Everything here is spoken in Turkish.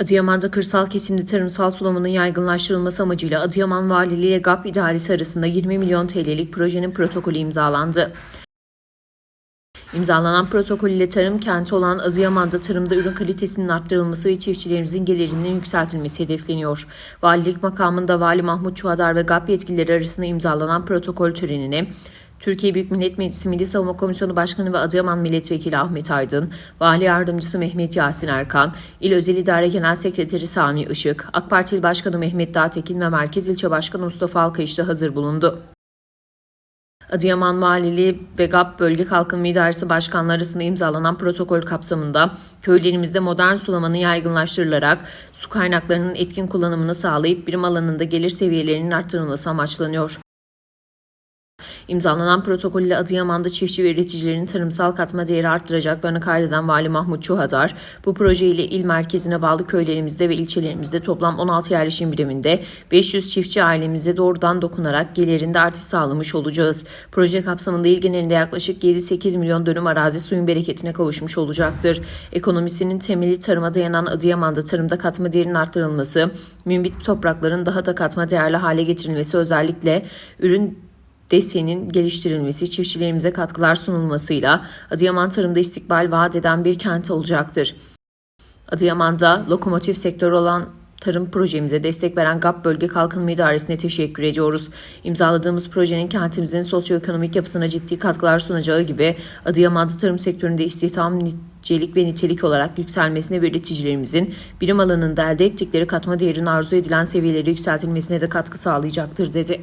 Adıyaman'da kırsal kesimde tarımsal sulamanın yaygınlaştırılması amacıyla Adıyaman Valiliği ile GAP İdaresi arasında 20 milyon TL'lik projenin protokolü imzalandı. İmzalanan protokol ile tarım kenti olan Adıyaman'da tarımda ürün kalitesinin arttırılması ve çiftçilerimizin gelirinin yükseltilmesi hedefleniyor. Valilik makamında Vali Mahmut Çuhadar ve GAP yetkilileri arasında imzalanan protokol törenine Türkiye Büyük Millet Meclisi Milli Savunma Komisyonu Başkanı ve Adıyaman Milletvekili Ahmet Aydın, Vali Yardımcısı Mehmet Yasin Erkan, İl Özel İdare Genel Sekreteri Sami Işık, AK Parti İl Başkanı Mehmet Dağtekin ve Merkez İlçe Başkanı Mustafa Alkayış da hazır bulundu. Adıyaman Valiliği ve GAP Bölge Kalkınma İdaresi Başkanları arasında imzalanan protokol kapsamında köylerimizde modern sulamanın yaygınlaştırılarak su kaynaklarının etkin kullanımını sağlayıp birim alanında gelir seviyelerinin arttırılması amaçlanıyor. İmzalanan protokol ile Adıyaman'da çiftçi ve üreticilerin tarımsal katma değeri arttıracaklarını kaydeden Vali Mahmut Çuhadar, bu proje ile il merkezine bağlı köylerimizde ve ilçelerimizde toplam 16 yerleşim biriminde 500 çiftçi ailemize doğrudan dokunarak gelirinde artış sağlamış olacağız. Proje kapsamında il genelinde yaklaşık 7-8 milyon dönüm arazi suyun bereketine kavuşmuş olacaktır. Ekonomisinin temeli tarıma dayanan Adıyaman'da tarımda katma değerinin arttırılması, mümbit toprakların daha da katma değerli hale getirilmesi özellikle ürün desenin geliştirilmesi, çiftçilerimize katkılar sunulmasıyla Adıyaman tarımda istikbal vaat eden bir kent olacaktır. Adıyaman'da lokomotif sektörü olan tarım projemize destek veren GAP Bölge Kalkınma İdaresi'ne teşekkür ediyoruz. İmzaladığımız projenin kentimizin sosyoekonomik yapısına ciddi katkılar sunacağı gibi Adıyaman'da tarım sektöründe istihdam nicelik ve nitelik olarak yükselmesine ve üreticilerimizin birim alanında elde ettikleri katma değerin arzu edilen seviyelere yükseltilmesine de katkı sağlayacaktır dedi.